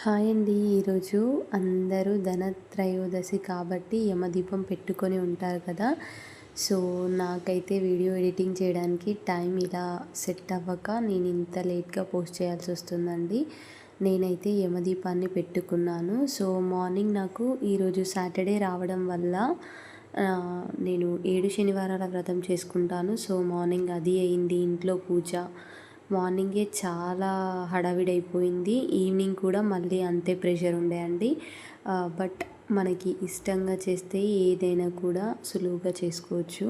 Hi అండి. ఈరోజు అందరూ ధనత్రయోదశి కాబట్టి యమదీపం పెట్టుకొని ఉంటారు కదా. సో నాకైతే వీడియో ఎడిటింగ్ చేయడానికి టైం ఇలా సెట్ అవ్వక నేను ఇంత లేట్గా పోస్ట్ చేయాల్సి వస్తుందండి. నేనైతే యమదీపాన్ని పెట్టుకున్నాను. సో మార్నింగ్ నాకు ఈరోజు సాటర్డే రావడం వల్ల నేను ఏడు శనివారాల వ్రతం చేసుకుంటాను. సో మార్నింగ్ అది అయింది. ఇంట్లో పూజ మార్నింగే చాలా హడావిడైపోయింది. ఈవినింగ్ కూడా మళ్ళీ అంతే ప్రెషర్ ఉండే అండి. బట్ మనకి ఇష్టంగా చేస్తే ఏదైనా కూడా సులువుగా చేసుకోవచ్చు.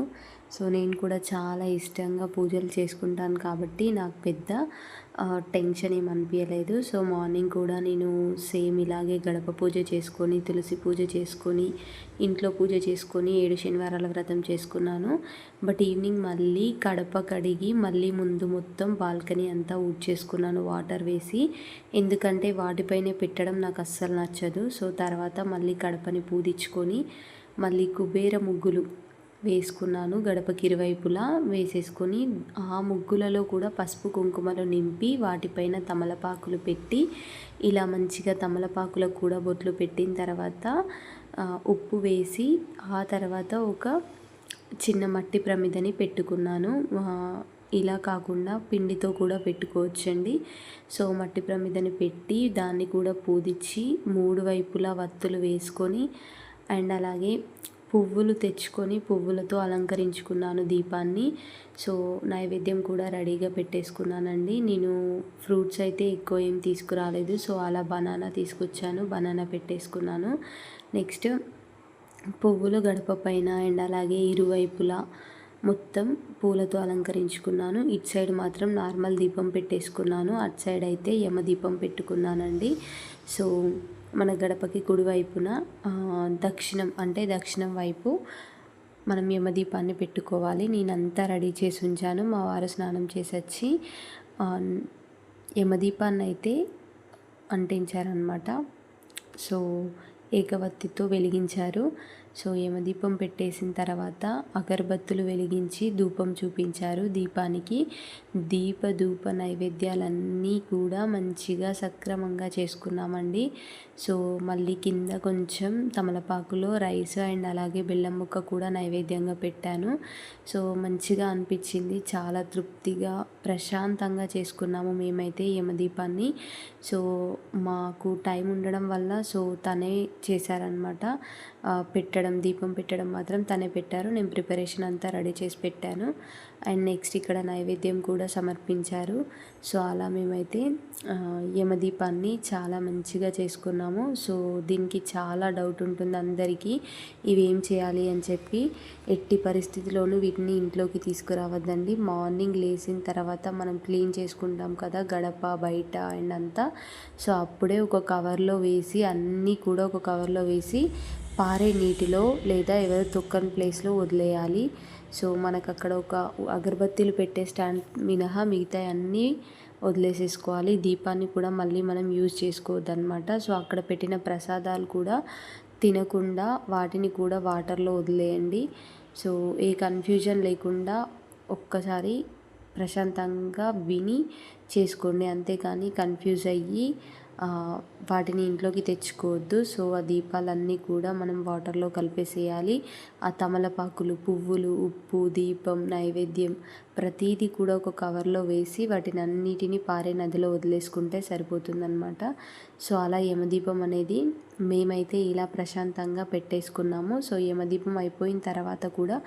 సో నేను కూడా చాలా ఇష్టంగా పూజలు చేసుకుంటాను కాబట్టి నాకు పెద్ద టెన్షన్ ఏం అనిపించలేదు సో మార్నింగ్ కూడా నేను సేమ్ ఇలాగే గడప పూజ చేసుకొని తులసి పూజ చేసుకొని ఇంట్లో పూజ చేసుకొని ఏడు శనివారాల వ్రతం చేసుకున్నాను. బట్ ఈవినింగ్ మళ్ళీ కడప కడిగి మళ్ళీ ముందు మొత్తం బాల్కనీ అంతా చేసుకున్నాను వాటర్ వేసి. ఎందుకంటే వాటిపైనే పెట్టడం నాకు అస్సలు నచ్చదు. సో తర్వాత మళ్ళీ కడపని పూదించుకొని మళ్ళీ కుబేర ముగ్గులు వేసుకున్నాను. గడపకి ఇరువైపులా వేసేసుకొని ఆ ముగ్గులలో కూడా పసుపు కుంకుమలు నింపి వాటిపైన తమలపాకులు పెట్టి ఇలా మంచిగా తమలపాకులకు కూడా బొట్లు పెట్టిన తర్వాత ఉప్పు వేసి ఆ తర్వాత ఒక చిన్న మట్టి ప్రమిదని పెట్టుకున్నాను. ఇలా కాకుండా పిండితో కూడా పెట్టుకోవచ్చండి. సో మట్టి ప్రమిదని పెట్టి దాన్ని కూడా పూదిచ్చి మూడు వైపులా వత్తులు వేసుకొని అండ్ అలాగే పువ్వులు తెచ్చుకొని పువ్వులతో అలంకరించుకున్నాను దీపాన్ని. సో నైవేద్యం కూడా రెడీగా పెట్టేసుకున్నానండి. నేను ఫ్రూట్స్ అయితే ఎక్కువ ఏం తీసుకురాలేదు. సో అలా బనానా తీసుకొచ్చాను. బనానా పెట్టేసుకున్నాను. నెక్స్ట్ పువ్వులు గడప పైన అండ్ అలాగే ఇరువైపులా మొత్తం పూలతో అలంకరించుకున్నాను. ఇటు సైడ్ మాత్రం నార్మల్ దీపం పెట్టేసుకున్నాను. అటు సైడ్ అయితే యమ దీపం పెట్టుకున్నానండి. సో మన గడపకి కుడివైపున దక్షిణం అంటే దక్షిణం వైపు మనం యమదీపాన్ని పెట్టుకోవాలి. నేనంతా రెడీ చేసి ఉంచాను. మా వారు స్నానం చేసి వచ్చి యమదీపాన్ని అయితే అంటించారనమాట సో ఏకవత్తితో వెలిగించారు. సో యమదీపం పెట్టేసిన తర్వాత అగరబత్తులు వెలిగించి ధూపం చూపించారు దీపానికి. దీప ధూప నైవేద్యాలన్నీ కూడా మంచిగా సక్రమంగా చేసుకున్నామండి. సో మళ్ళీ కింద కొంచెం తమలపాకులో రైస్ అండ్ అలాగే బెల్లం ముక్క కూడా నైవేద్యంగా పెట్టాను. సో మంచిగా అనిపించింది. చాలా తృప్తిగా ప్రశాంతంగా చేసుకున్నాము మేమైతే యమదీపాన్ని సో మాకు టైం ఉండడం వల్ల సో తనే చేశారనమాట పెట్టడం దీపం పెట్టడం మాత్రం తనే పెట్టారు. నేను ప్రిపరేషన్ అంతా రెడీ చేసి పెట్టాను. అండ్ నెక్స్ట్ ఇక్కడ నైవేద్యం కూడా సమర్పించారు. సో అలా మేమైతే యమదీపాన్ని చాలా మంచిగా చేసుకున్నాము. సో దీనికి చాలా డౌట్ ఉంటుంది అందరికీ ఇవేం చేయాలి అని చెప్పి. ఎట్టి పరిస్థితిలోనూ వీటిని ఇంట్లోకి తీసుకురావద్దండి. మార్నింగ్ లేచిన తర్వాత మనం క్లీన్ చేసుకుంటాం కదా గడప బయట అండ్ అంతా. సో అప్పుడే ఒక కవర్లో వేసి అన్నీ కూడా ఒక కవర్లో వేసి పారే నీటిలో లేదా ఎవరు తొక్కని ప్లేస్లో వదిలేయాలి. సో మనకు అక్కడ ఒక అగరబత్తీలు పెట్టే స్టాండ్ మినహా మిగతా అన్నీ వదిలేసేసుకోవాలి. దీపాన్ని కూడా మళ్ళీ మనం యూజ్ చేసుకోవద్దనమాట సో అక్కడ పెట్టిన ప్రసాదాలు కూడా తినకుండా వాటిని కూడా వాటర్లో వదిలేయండి. సో ఏ కన్ఫ్యూజన్ లేకుండా ఒక్కసారి ప్రశాంతంగా విని చేసుకోండి. అంతేకాని కన్ఫ్యూజ్ అయ్యి వాటిని ఇంట్లోకి తెచ్చుకోవద్దు. సో ఆ దీపాలన్నీ కూడా మనం వాటర్లో కలిపేసేయాలి. ఆ తమలపాకులు పువ్వులు ఉప్పు దీపం నైవేద్యం ప్రతీది కూడా ఒక కవర్లో వేసి వాటిని అన్నిటిని పారే నదిలో వదిలేసుకుంటే సరిపోతుందన్నమాట. సో అలా యమదీపం అనేది మేమైతే ఇలా ప్రశాంతంగా పెట్టేసుకున్నాము. సో యమదీపం అయిపోయిన తర్వాత కూడా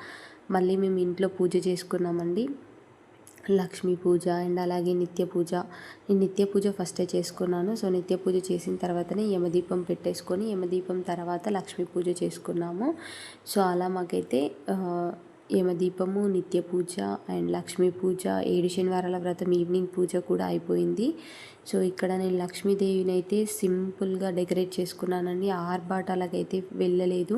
మళ్ళీ మేము ఇంట్లో పూజ చేసుకున్నామండి. లక్ష్మీ పూజ అండ్ అలాగే నిత్య పూజ. నేను నిత్య పూజ ఫస్టే చేసుకున్నాను. సో నిత్య పూజ చేసిన తర్వాతనే యమదీపం పెట్టేసుకొని యమదీపం తర్వాత లక్ష్మీ పూజ చేసుకున్నాము. సో అలా మాకైతే యమదీపము నిత్య పూజ అండ్ లక్ష్మీ పూజ ఏడు శనివారాల వ్రతం ఈవినింగ్ పూజ కూడా అయిపోయింది. సో ఇక్కడ నేను లక్ష్మీదేవిని అయితే సింపుల్గా డెకరేట్ చేసుకున్నానండి. ఆర్భాటాలకైతే వెళ్ళలేదు.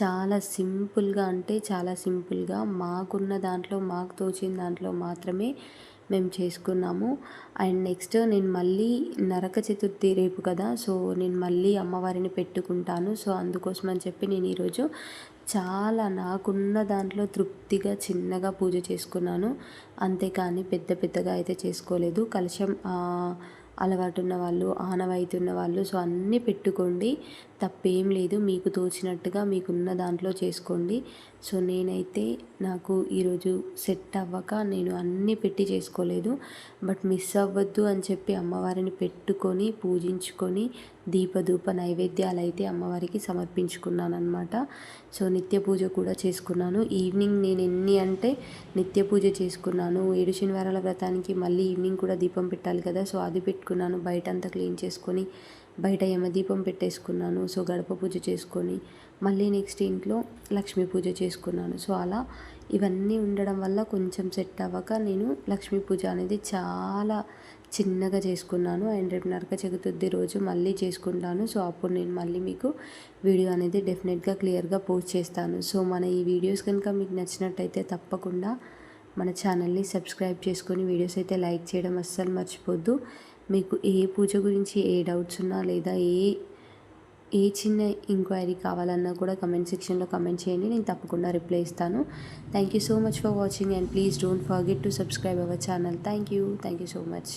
చాలా సింపుల్గా అంటే చాలా సింపుల్గా మాకున్న దాంట్లో మాకు తోచిన దాంట్లో మాత్రమే మేము చేసుకున్నాము. అండ్ నెక్స్ట్ నేను మళ్ళీ నరక చతుర్థి రేపు కదా సో నేను మళ్ళీ అమ్మవారిని పెట్టుకుంటాను. సో అందుకోసం అని చెప్పి నేను ఈరోజు చాలా నాకున్న దాంట్లో తృప్తిగా చిన్నగా పూజ చేసుకున్నాను. అంతేకాని పెద్ద పెద్దగా అయితే చేసుకోలేదు. కలశం అలవాటు ఉన్న వాళ్ళు ఆనవాయితీ ఉన్న వాళ్ళు సో అన్నీ పెట్టుకోండి. తప్పేం లేదు. మీకు తోచినట్టుగా మీకున్న దాంట్లో చేసుకోండి. సో నేనైతే నాకు ఈరోజు సెట్ అవ్వక నేను అన్నీ పెట్టి చేసుకోలేదు. బట్ మిస్ అవ్వద్దు అని చెప్పి అమ్మవారిని పెట్టుకొని పూజించుకొని దీపధూప నైవేద్యాలు అయితే అమ్మవారికి సమర్పించుకున్నాను సో నిత్య పూజ కూడా చేసుకున్నాను. ఈవినింగ్ నేను ఎన్ని అంటే నిత్య పూజ చేసుకున్నాను. ఏడు శనివారాల వ్రతానికి మళ్ళీ ఈవినింగ్ కూడా దీపం పెట్టాలి కదా. సో అది పెట్టుకున్నాను. బయట అంతా క్లీన్ చేసుకొని బయట యమదీపం పెట్టేసుకున్నాను సో గడప పూజ చేసుకొని మళ్ళీ నెక్స్ట్ ఇంట్లో లక్ష్మీ పూజ చేసుకున్నాను. సో అలా ఇవన్నీ ఉండడం వల్ల కొంచెం సెట్ అవ్వక నేను లక్ష్మీ పూజ అనేది చాలా చిన్నగా చేసుకున్నాను. అండ్ రేపు నరక చతుర్థి రోజు మళ్ళీ చేసుకుంటాను. సో అప్పుడు నేను మళ్ళీ మీకు వీడియో అనేది డెఫినెట్గా క్లియర్గా పోస్ట్ చేస్తాను. సో మన ఈ వీడియోస్ కనుక మీకు నచ్చినట్టయితే తప్పకుండా మన ఛానల్ని సబ్స్క్రైబ్ చేసుకొని వీడియోస్ అయితే లైక్ చేయడం అస్సలు మర్చిపోద్దు. మీకు ఏ పూజ గురించి ఏ డౌట్స్ ఉన్నా లేదా ఏ ఏ చిన్న ఎంక్వైరీ కావాలన్నా కూడా కమెంట్ సెక్షన్లో కమెంట్ చేయండి. నేను తప్పకుండా రిప్లై ఇస్తాను. Thank you so much for watching and please don't forget to subscribe our channel thank you thank you so much